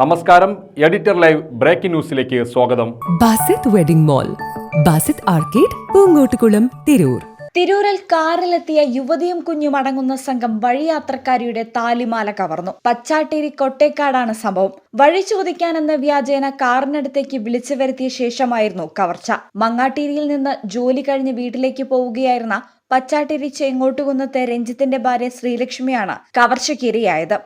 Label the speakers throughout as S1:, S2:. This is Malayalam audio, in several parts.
S1: നമസ്കാരം എഡിറ്റർ ലൈവ് ബ്രേക്കിംഗ് ന്യൂസിലേക്ക് സ്വാഗതം.
S2: Basith wedding mall Basith arcade Poonkottukulam Tirur.
S3: തിരൂരിൽ കാറിലെത്തിയ യുവതിയും കുഞ്ഞും അടങ്ങുന്ന സംഘം വഴിയാത്രക്കാരിയുടെ താലിമാല കവർന്നു. പച്ചാട്ടേരി കൊട്ടേക്കാടാണ് സംഭവം. വഴി ചോദിക്കാനെന്ന വ്യാജേന കാറിനടുത്തേക്ക് വിളിച്ചു വരുത്തിയ ശേഷമായിരുന്നു കവർച്ച. മങ്ങാട്ടേരിയിൽ നിന്ന് ജോലി കഴിഞ്ഞ് വീട്ടിലേക്ക് പോവുകയായിരുന്ന പച്ചാട്ടേരി ചെങ്ങോട്ടുകുന്നത്തെ രഞ്ജിത്തിന്റെ ഭാര്യ ശ്രീലക്ഷ്മിയാണ് കവർച്ചയ്ക്കിരയായത്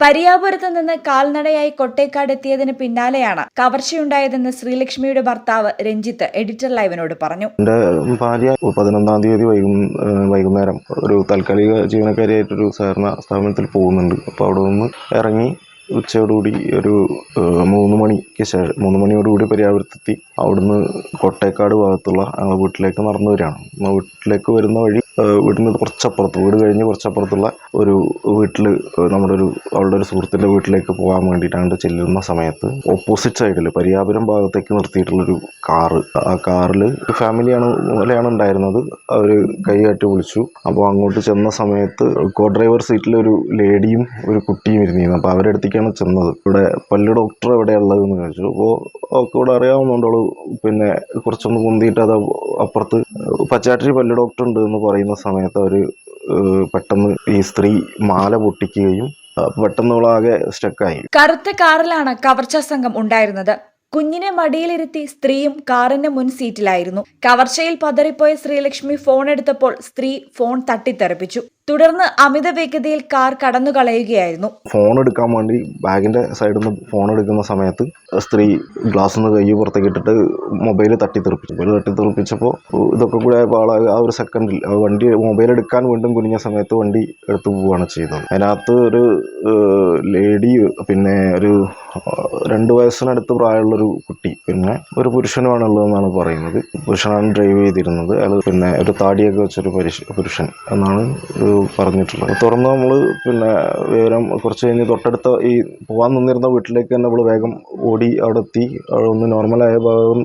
S3: പരിയാപുരത്ത് നിന്ന് കാൽനടയായി കൊട്ടേക്കാട് എത്തിയതിന് പിന്നാലെയാണ് കവർച്ചയുണ്ടായതെന്ന് ശ്രീലക്ഷ്മിയുടെ ഭർത്താവ് രഞ്ജിത്ത് എഡിറ്റർ ലൈവിനോട് പറഞ്ഞു.
S4: എന്റെ ഭാര്യ പതിനൊന്നാം തീയതി വൈകുന്നേരം ഒരു താൽക്കാലിക ജീവനക്കാരിയായിട്ടൊരു സഹകരണ സ്ഥാപനത്തിൽ പോകുന്നുണ്ട്. അപ്പോൾ അവിടെ നിന്ന് ഇറങ്ങി ഉച്ചയോടുകൂടി ഒരു മൂന്ന് മണിക്ക് ശേഷം മൂന്ന് മണിയോടുകൂടി പര്യാവൃത്തെത്തി അവിടുന്ന് കൊട്ടേക്കാട് ഭാഗത്തുള്ള ഞങ്ങളുടെ വീട്ടിലേക്ക് നടന്നു വരികയാണ്. വീട്ടിലേക്ക് വരുന്ന വഴി വീടിന് കുറച്ചപ്പുറത്ത് വീട് കഴിഞ്ഞ് കുറച്ചപ്പുറത്തുള്ള ഒരു വീട്ടിൽ നമ്മുടെ ഒരു അവളുടെ ഒരു സുഹൃത്തിന്റെ വീട്ടിലേക്ക് പോകാൻ വേണ്ടിയിട്ടാണ് ചെല്ലുന്ന സമയത്ത് ഓപ്പോസിറ്റ് സൈഡിൽ പരിയാപുരം ഭാഗത്തേക്ക് നിർത്തിയിട്ടുള്ളൊരു കാറ് ആ കാറിൽ ഫാമിലിയാണ് പോലെയാണ് ഉണ്ടായിരുന്നത്. അവർ കൈ കാട്ടി വിളിച്ചു. അപ്പോൾ അങ്ങോട്ട് ചെന്ന സമയത്ത് കോ ഡ്രൈവർ സീറ്റിൽ ഒരു ലേഡിയും ഒരു കുട്ടിയും ഇരുന്നിരുന്നു. അപ്പോൾ അവരുടെ അടുത്തേക്കാണ് ചെന്നത്. ഇവിടെ പല്ല് ഡോക്ടർ എവിടെയുള്ളതെന്ന് ചോദിച്ചു. അപ്പോൾ ഒക്കെ ഇവിടെ അറിയാവുന്നതുകൊണ്ട് പിന്നെ കുറച്ചൊന്ന് പൊന്തിയിട്ട് അത് അപ്പുറത്ത് പച്ചാട്ടിരി പല്ല് ഡോക്ടർ ഉണ്ട് എന്ന് പറയുന്ന സമയത്ത് അവർ പെട്ടെന്ന് ഈ സ്ത്രീ മാല പൊട്ടിക്കുകയും പെട്ടെന്നുള്ളാകെ സ്റ്റക്കായി.
S3: കറുത്ത കാറിലാണ് കവർച്ചാ സംഘം ഉണ്ടായിരുന്നത്. കുഞ്ഞിനെ മടിയിലിരുത്തി സ്ത്രീയും കാറിന്റെ മുൻ സീറ്റിലായിരുന്നു. കവർച്ചയിൽ പതറിപ്പോയ ശ്രീലക്ഷ്മി ഫോൺ എടുത്തപ്പോൾ സ്ത്രീ ഫോൺ തട്ടിത്തെറിപ്പിച്ചു. തുടർന്ന് അമിത വേഗതയിൽ കാർ കടന്നു കളയുകയായിരുന്നു
S4: ഫോൺ എടുക്കാൻ വേണ്ടി ബാഗിന്റെ സൈഡിൽ നിന്ന് ഫോൺ എടുക്കുന്ന സമയത്ത് സ്ത്രീ ഗ്ലാസ് നിന്ന് കൈ പുറത്തേക്ക് ഇട്ടിട്ട് മൊബൈൽ തട്ടിത്തെറിപ്പിച്ചു. മൊബൈൽ തട്ടിത്തെറിപ്പിച്ചപ്പോൾ ഇതൊക്കെ കൂടെ ആ ഒരു സെക്കൻഡിൽ വണ്ടി മൊബൈൽ എടുക്കാൻ വീണ്ടും കുനിഞ്ഞ സമയത്ത് വണ്ടി എടുത്തു പോവുകയാണ് ചെയ്തത്. അതിനകത്ത് ഒരു ലേഡി പിന്നെ ഒരു രണ്ട് വയസ്സിനടുത്ത് പ്രായമുള്ളൊരു കുട്ടി പിന്നെ ഒരു പുരുഷനുമാണ് ഉള്ളതെന്നാണ് പറയുന്നത്. പുരുഷനാണ് ഡ്രൈവ് ചെയ്തിരുന്നത്. അയാൾ പിന്നെ ഒരു താടിയൊക്കെ വെച്ചൊരു പുരുഷൻ എന്നാണ് പറഞ്ഞിട്ടുള്ളത്. തുറന്ന് നമ്മൾ പിന്നെ വിവരം കുറച്ച് കഴിഞ്ഞ് തൊട്ടടുത്ത ഈ പോകാൻ നിന്നിരുന്ന വീട്ടിലേക്ക് തന്നെ നമ്മൾ വേഗം ഓടി അവിടെ എത്തി ഒന്ന് നോർമലായ ഭാഗം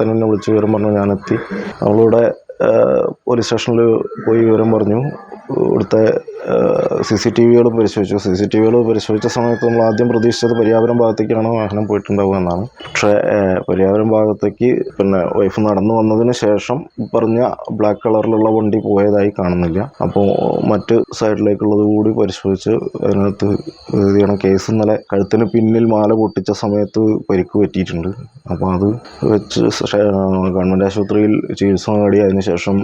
S4: തന്നെ എന്നെ വിളിച്ച് വിവരം പറഞ്ഞു ഞാനെത്തി. നമ്മളിവിടെ പോലീസ് സ്റ്റേഷനിൽ പോയി വിവരം പറഞ്ഞു. ഇവിടുത്തെ സി സി ടി വികളും പരിശോധിച്ചു. സി സി ടി വികൾ പരിശോധിച്ച സമയത്ത് നമ്മൾ ആദ്യം പ്രതീക്ഷിച്ചത് പര്യാപുരം ഭാഗത്തേക്കാണ് വാഹനം പോയിട്ടുണ്ടാവുക എന്നാണ്. പക്ഷേ പര്യാപുരം ഭാഗത്തേക്ക് പിന്നെ വൈഫ് നടന്നു വന്നതിന് ശേഷം പറഞ്ഞ ബ്ലാക്ക് കളറിലുള്ള വണ്ടി പോയതായി കാണുന്നില്ല. അപ്പോൾ മറ്റ് സൈഡിലേക്കുള്ളത് കൂടി പരിശോധിച്ച് അതിനകത്ത് ചെയ്യണം കേസ് ഇന്നലെ കഴുത്തിന് പിന്നിൽ മാല പൊട്ടിച്ച സമയത്ത് പരിക്ക് പറ്റിയിട്ടുണ്ട്. അപ്പോൾ അത് വെച്ച് ഗവൺമെന്റ് ആശുപത്രിയിൽ ചികിത്സ നേടി. അതിനുശേഷം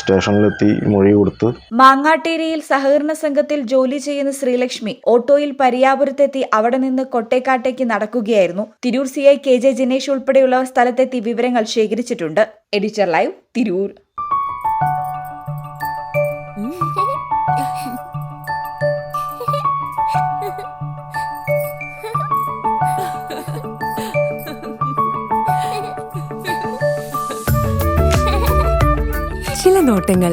S4: സ്റ്റേഷനിലെത്തി മൊഴി കൊടുത്ത്
S3: മാങ്ങാട്ടേരിയിൽ സഹകരണ സംഘത്തിൽ ജോലി ചെയ്യുന്ന ശ്രീലക്ഷ്മി ഓട്ടോയിൽ പരിയാപുരത്തെത്തി അവിടെ നിന്ന് കൊട്ടേക്കാട്ടേക്ക് നടക്കുകയായിരുന്നു. Tirur C I K J Jinesh ഉൾപ്പെടെയുള്ളവർ സ്ഥലത്തെത്തി വിവരങ്ങൾ ശേഖരിച്ചിട്ടുണ്ട്. Editor live Tirur.
S2: ചില നോട്ടങ്ങൾ